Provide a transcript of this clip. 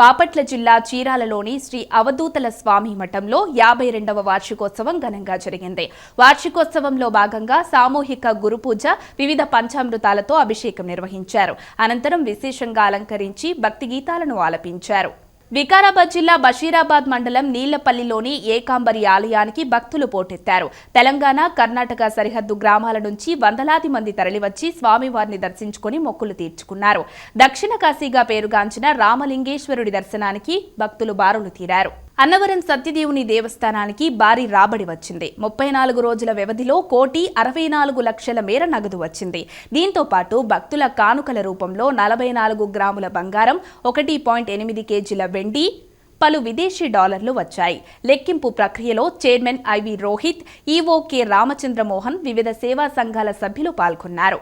బాపట్ల జిల్లా చీరాలలోని శ్రీ అవధూతల స్వామి మఠంలో యాభై రెండవ వార్షికోత్సవం ఘనంగా జరిగింది. వార్షికోత్సవంలో భాగంగా సామూహిక గురు పూజ వివిధ పంచామృతాలతో అభిషేకం నిర్వహించారు. అనంతరం విశేషంగా అలంకరించి భక్తి గీతాలను ఆలపించారు. వికారాబాద్ జిల్లా బషీరాబాద్ మండలం నీళ్ళపల్లిలోని ఏకాంబరి ఆలయానికి భక్తులు పోటెత్తారు. తెలంగాణ కర్ణాటక సరిహద్దు గ్రామాల నుంచి వందలాది మంది తరలివచ్చి స్వామివారిని దర్శించుకుని మొక్కులు తీర్చుకున్నారు. దక్షిణ కాశీగా పేరుగాంచిన రామలింగేశ్వరుడి దర్శనానికి భక్తులు బారులు తీరారు. అన్నవరం సత్యదేవుని దేవస్థానానికి భారీ రాబడి వచ్చింది. ముప్పై నాలుగు రోజుల వ్యవధిలో కోటి అరవై నాలుగు లక్షల మేర నగదు వచ్చింది. దీంతో పాటు భక్తుల కానుకల రూపంలో నలభై నాలుగు గ్రాముల బంగారం ఒకటి పాయింట్ ఎనిమిది కేజీల వెండి పలు విదేశీ డాలర్లు వచ్చాయి. లెక్కింపు ప్రక్రియలో chairman IV Rohit EO K Ramachandramohan వివిధ సేవా సంఘాల సభ్యులు పాల్గొన్నారు.